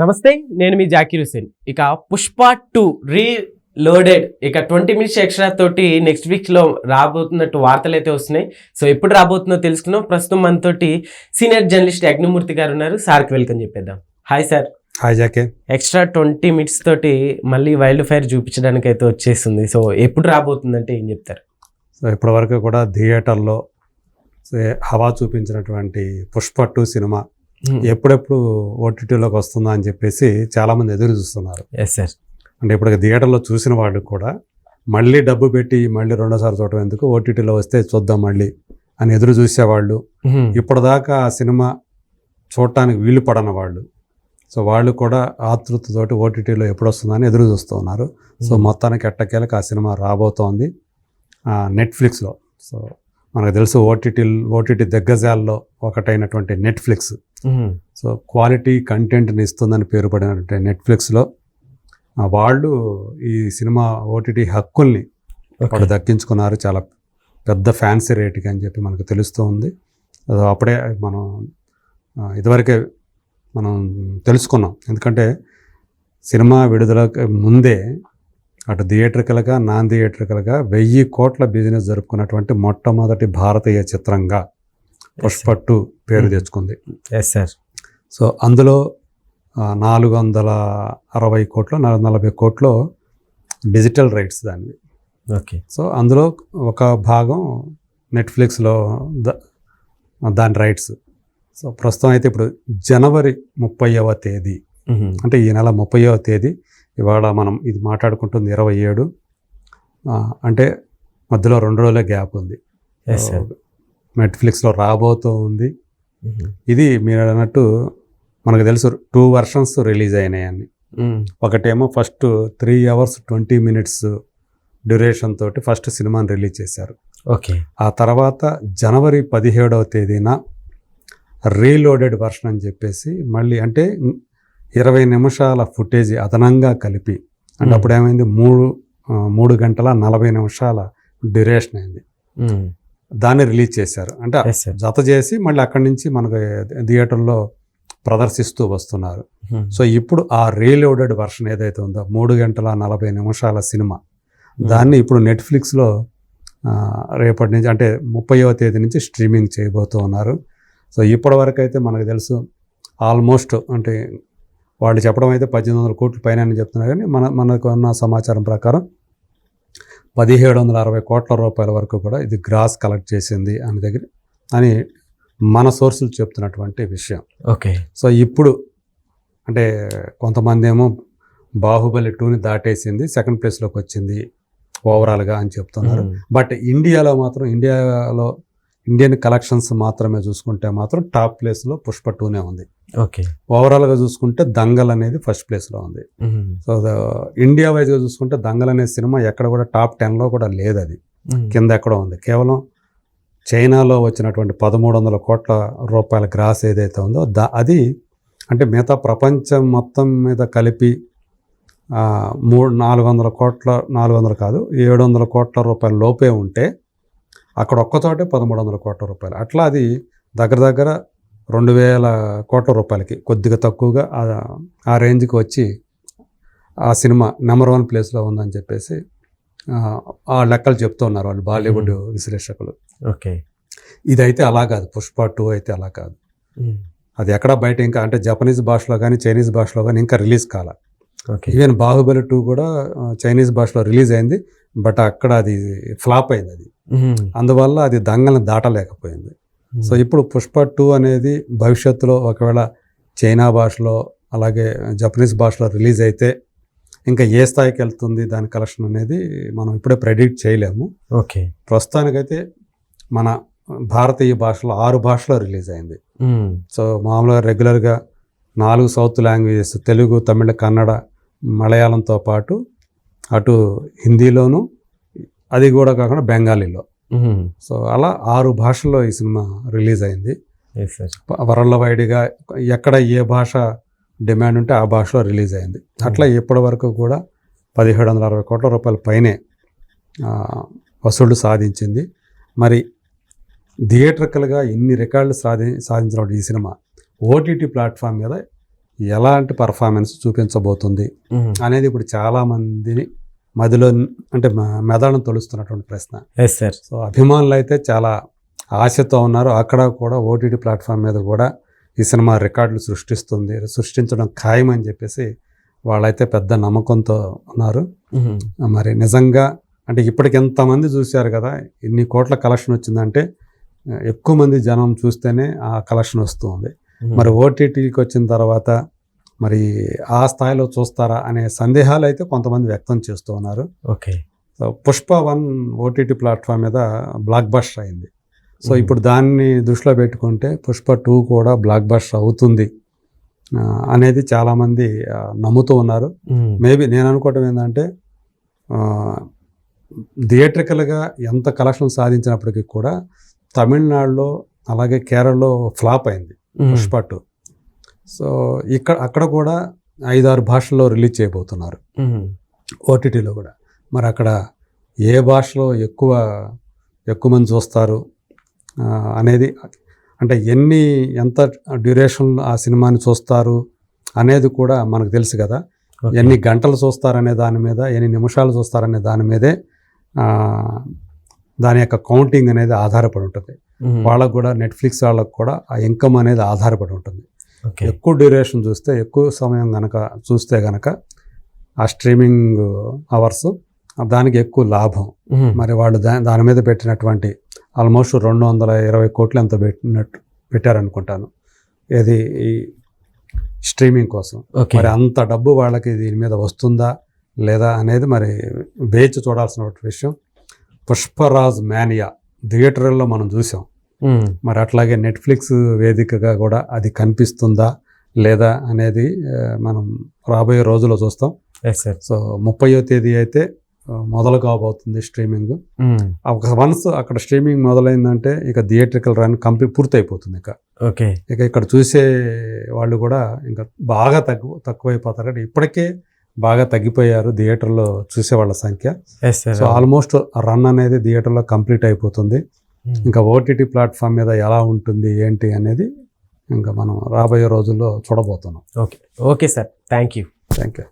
నమస్తే నేను మీ జాకీర్ హుసేన్ ఇక పుష్ప టూ రీ లోడెడ్ ఇక ట్వంటీ మినిట్స్ ఎక్స్ట్రా తోటి నెక్స్ట్ వీక్లో రాబోతున్నట్టు వార్తలు అయితే వస్తున్నాయి. సో ఎప్పుడు రాబోతుందో తెలుసుకున్నాం ప్రస్తుతం మనతోటి సీనియర్ జర్నలిస్ట్ అగ్నిమూర్తి గారు ఉన్నారు. సార్కి వెల్కమ్ చెప్పేద్దాం. Hi sir. హాయ్ జాకే ఎక్స్ట్రా ట్వంటీ మినిట్స్ తోటి మళ్ళీ వైల్డ్ ఫైర్ చూపించడానికి అయితే వచ్చేస్తుంది. సో ఎప్పుడు రాబోతుందంటే ఏం చెప్తారు? సో ఇప్పటివరకు కూడా థియేటర్లో హవా చూపించినటువంటి పుష్ప టూ సినిమా ఎప్పుడెప్పుడు ఓటీటీలోకి వస్తుందా అని చెప్పేసి చాలామంది ఎదురు చూస్తున్నారు. ఎస్ సార్ అంటే ఇప్పుడు థియేటర్లో చూసిన వాళ్ళు కూడా మళ్ళీ డబ్బు పెట్టి మళ్ళీ రెండోసారి చూడటం ఎందుకు? ఓటీటీలో వస్తే చూద్దాం మళ్ళీ అని ఎదురు చూసేవాళ్ళు ఇప్పటిదాకా ఆ సినిమా చూడటానికి వీలు పడని వాళ్ళు. సో వాళ్ళు కూడా ఆతృతతోటి ఓటీటీలో ఎప్పుడు వస్తుందని ఎదురు చూస్తూ ఉన్నారు. సో మొత్తానికి ఎట్టకేలకు ఆ సినిమా రాబోతోంది. ఆ, నెట్ఫ్లిక్స్లో సో మనకు తెలుసు ఓటీటీ ఓటీటీ దిగ్గజాల్లో ఒకటైనటువంటి నెట్ఫ్లిక్స్ సో క్వాలిటీ కంటెంట్ని ఇస్తుందని పేరు పడినటువంటి నెట్ఫ్లిక్స్లో వాళ్ళు ఈ సినిమా ఓటీటీ హక్కుల్ని వాళ్ళు దక్కించుకున్నారు. చాలా పెద్ద ఫ్యాన్సీ రేటుకి అని చెప్పి మనకు తెలుస్తూ ఉంది. అది అప్పుడే మనం ఇదివరకే మనం తెలుసుకున్నాం. ఎందుకంటే సినిమా విడుదలకు ముందే అటు థియేటర్కలుగా నాన్ థియేటర్కలుగా వెయ్యి కోట్ల బిజినెస్ జరుపుకున్నటువంటి మొట్టమొదటి భారతీయ చిత్రంగా పుష్ప టూ పేరు Hmm. తెచ్చుకుంది. ఎస్ సార్ సో అందులో నాలుగు వందల అరవై కోట్లు నాలుగు నలభై కోట్లు డిజిటల్ రైట్స్ దానివి. ఓకే సో అందులో ఒక భాగం నెట్ఫ్లిక్స్లో దాని రైట్స్. సో ప్రస్తుతం అయితే ఇప్పుడు జనవరి ముప్పైవ తేదీ. అంటే ఈ నెల ముప్పైవ తేదీ. ఇవాళ మనం ఇది మాట్లాడుకుంటుంది ఇరవై ఏడు. అంటే మధ్యలో రెండు రోజులే గ్యాప్ ఉంది. నెట్ఫ్లిక్స్లో రాబోతూ ఉంది. ఇది మీరు అన్నట్టు మనకు తెలుసు టూ వర్షన్స్ రిలీజ్ అయినాయని ఒకటేమో first three hours twenty minutes duration తోటి ఫస్ట్ సినిమాని రిలీజ్ చేశారు. ఓకే. ఆ తర్వాత జనవరి పదిహేడవ తేదీన రీలోడెడ్ వర్షన్ అని చెప్పేసి మళ్ళీ అంటే ఇరవై నిమిషాల ఫుటేజ్ అదనంగా కలిపి అంటే. అప్పుడు ఏమైంది? మూడు మూడు గంటల నలభై నిమిషాల డ్యూరేషన్ అయింది. దాన్ని రిలీజ్ చేశారు. అంటే జత చేసి మళ్ళీ అక్కడి నుంచి మనకు థియేటర్లో ప్రదర్శిస్తూ వస్తున్నారు. సో ఇప్పుడు ఆ రీలోడెడ్ వర్షన్ ఏదైతే ఉందో మూడు గంటల నలభై నిమిషాల సినిమా. దాన్ని ఇప్పుడు నెట్ఫ్లిక్స్లో రేపటి నుంచి అంటే ముప్పైవ తేదీ నుంచి స్ట్రీమింగ్ చేయబోతూ ఉన్నారు. సో ఇప్పటి వరకు అయితే మనకు తెలుసు ఆల్మోస్ట్ అంటే వాళ్ళు చెప్పడం అయితే పద్దెనిమిది వందల కోట్ల పైన అని చెప్తున్నారు కానీ మన మనకు ఉన్న సమాచారం ప్రకారం పదిహేడు వందల అరవై కోట్ల రూపాయల వరకు కూడా ఇది గ్రాస్ కలెక్ట్ చేసింది అని దగ్గర అని మన సోర్సులు చెప్తున్నటువంటి విషయం. ఓకే. సో ఇప్పుడు అంటే కొంతమంది ఏమో బాహుబలి టూని దాటేసింది సెకండ్ ప్లేస్లోకి వచ్చింది ఓవరాల్గా అని చెప్తున్నారు. బట్ ఇండియాలో మాత్రం ఇండియాలో ఇండియన్ కలెక్షన్స్ మాత్రమే చూసుకుంటే మాత్రం టాప్ ప్లేస్లో పుష్ప టూనే ఉంది. ఓకే. ఓవరాల్గా చూసుకుంటే దంగల్ అనేది ఫస్ట్ ప్లేస్లో ఉంది. సో ఇండియా వైజ్గా చూసుకుంటే దంగల్ అనే సినిమా ఎక్కడ కూడా టాప్ టెన్లో కూడా లేదు అది. కింద ఎక్కడో ఉంది. కేవలం చైనాలో వచ్చినటువంటి పదమూడు వందల కోట్ల రూపాయల గ్రాస్ ఏదైతే ఉందో దా అది అంటే మిగతా ప్రపంచం మొత్తం మీద కలిపి మూడు నాలుగు వందల కోట్ల నాలుగు వందలు కాదు ఏడు వందల కోట్ల రూపాయల లోపే ఉంటే అక్కడ ఒక్కచోటే పదమూడు వందల కోట్ల రూపాయలు. అట్లా అది దగ్గర దగ్గర రెండు వేల కోట్ల రూపాయలకి కొద్దిగా తక్కువగా ఆ- రేంజ్కి వచ్చి ఆ సినిమా నెంబర్ వన్ ప్లేస్లో ఉందని చెప్పేసి ఆ, లెక్కలు చెప్తూ ఉన్నారు వాళ్ళు బాలీవుడ్ విశ్లేషకులు. ఓకే. ఇదైతే అలా కాదు. పుష్ప టూ అయితే అలా కాదు. అది ఎక్కడ బయట ఇంకా అంటే జపనీస్ భాషలో కానీ చైనీస్ భాషలో కానీ ఇంకా రిలీజ్ కాల. ఓకే. ఈవెన్ బాహుబలి టూ కూడా చైనీస్ భాషలో రిలీజ్ అయింది. బట్ అక్కడ అది ఫ్లాప్ అయింది అది. అందువల్ల అది దంగల్ని దాటలేకపోయింది. సో ఇప్పుడు పుష్ప టూ అనేది భవిష్యత్తులో ఒకవేళ చైనా భాషలో అలాగే జపనీస్ భాషలో రిలీజ్ అయితే ఇంకా ఏ స్థాయికి వెళ్తుంది దాని కలెక్షన్ అనేది మనం ఇప్పుడే ప్రెడిక్ట్ చేయలేము. ఓకే. ప్రస్తుతానికైతే మన భారతీయ భాషలో ఆరు భాషలో రిలీజ్ అయింది. సో మామూలుగా రెగ్యులర్గా నాలుగు సౌత్ లాంగ్వేజెస్ తెలుగు తమిళ కన్నడ మలయాళంతో పాటు అటు హిందీలోను అది కూడా కాకుండా బెంగాలీలో. సో అలా ఆరు భాషల్లో ఈ సినిమా రిలీజ్ అయింది. వరల్డ్ వైడ్గా ఎక్కడ ఏ భాష డిమాండ్ ఉంటే ఆ భాషలో రిలీజ్ అయింది. అట్లా ఇప్పటి వరకు కూడా పదిహేడు వందల అరవై కోట్ల రూపాయల పైనే వసూళ్ళు సాధించింది. మరి థియేటర్కల్గా ఇన్ని రికార్డులు సాధి సాధించిన ఈ సినిమా ఓటీటీ ప్లాట్ఫామ్ మీద ఎలాంటి పర్ఫార్మెన్స్ చూపించబోతుంది అనేది ఇప్పుడు చాలా మందిని మదిలో అంటే మెదడును తొలుస్తున్నటువంటి ప్రశ్న. ఎస్ సార్ సో అభిమానులు అయితే చాలా ఆశతో ఉన్నారు. అక్కడ కూడా ఓటీటీ ప్లాట్ఫామ్ మీద కూడా ఈ సినిమా రికార్డులు సృష్టిస్తుంది సృష్టించడం ఖాయమని చెప్పేసి వాళ్ళైతే పెద్ద నమ్మకంతో ఉన్నారు. మరి నిజంగా అంటే ఇప్పటికి ఎంతమంది చూశారు కదా ఇన్ని కోట్ల కలెక్షన్ వచ్చిందంటే ఎక్కువ మంది జనం చూస్తేనే ఆ కలెక్షన్ వస్తుంది. మరి ఓటీటీకి వచ్చిన తర్వాత మరి ఆ స్థాయిలో చూస్తారా అనే సందేహాలు అయితే కొంతమంది వ్యక్తం చేస్తూ ఉన్నారు. Okay. So Pushpa one OTT platform మీద బ్లాక్ బస్టర్ అయింది. సో. ఇప్పుడు దాన్ని దృష్టిలో పెట్టుకుంటే పుష్ప టూ కూడా బ్లాక్ బస్టర్ అవుతుంది అనేది చాలామంది నమ్ముతూ ఉన్నారు. మేబీ నేను అనుకోవటం ఏంటంటే థియేట్రికల్గా ఎంత కలెక్షన్ సాధించినప్పటికీ కూడా తమిళనాడులో అలాగే కేరళలో ఫ్లాప్ అయింది పుష్ప టూ. సో ఇక్కడ అక్కడ కూడా ఐదారు భాషల్లో రిలీజ్ చేయబోతున్నారు. ఓటీటీలో కూడా. మరి అక్కడ ఏ భాషలో ఎక్కువ ఎక్కువ మంది చూస్తారు? అనేది అంటే ఎన్ని ఎంత డ్యూరేషన్ ఆ సినిమాని చూస్తారు అనేది కూడా మనకు తెలుసు కదా. ఎన్ని గంటలు చూస్తారనే దాని మీద ఎన్ని నిమిషాలు చూస్తారనే దాని మీదే దాని యొక్క కౌంటింగ్ అనేది ఆధారపడి ఉంటుంది. వాళ్ళకు కూడా నెట్ఫ్లిక్స్ వాళ్ళకు కూడా ఆ ఇన్కమ్ అనేది ఆధారపడి ఉంటుంది. ఎక్కువ డ్యూరేషన్ చూస్తే ఎక్కువ సమయం గనక చూస్తే గనక ఆ స్ట్రీమింగ్ అవర్స్ దానికి ఎక్కువ లాభం. మరి వాళ్ళు దా దాని మీద పెట్టినటువంటి ఆల్మోస్ట్ రెండు వందల ఇరవై కోట్లు ఎంత పెట్టినట్టు పెట్టారనుకుంటాను. ఏది ఈ స్ట్రీమింగ్ కోసం. మరి అంత డబ్బు వాళ్ళకి దీని మీద వస్తుందా లేదా అనేది మరి వేచి చూడాల్సిన విషయం. పుష్పరాజ్ మేనియా థియేటర్లో మనం చూసాం. మరి అట్లాగే నెట్ఫ్లిక్స్ వేదికగా కూడా అది కనిపిస్తుందా లేదా అనేది మనం రాబోయే రోజుల్లో చూస్తాం. సో ముప్పయో తేదీ అయితే మొదలు కాబోతుంది స్ట్రీమింగ్ ఒక వన్స్ అక్కడ స్ట్రీమింగ్ మొదలైందంటే ఇక థియేట్రికల్ రన్ కంప్లీట్ పూర్తయిపోతుంది ఇక. ఓకే. ఇక ఇక్కడ చూసే వాళ్ళు కూడా ఇంకా బాగా తక్కువ తక్కువైపోతారు అంటే ఇప్పటికే బాగా తగ్గిపోయారు థియేటర్లో చూసే వాళ్ళ సంఖ్య. సో ఆల్మోస్ట్ రన్ అనేది థియేటర్లో కంప్లీట్ అయిపోతుంది. ఇంకా ఓటీటీ ప్లాట్ఫామ్ మీద ఎలా ఉంటుంది ఏంటి అనేది ఇంకా మనం రాబోయే రోజుల్లో చూడబోతున్నాం. Okay okay sir thank you thank you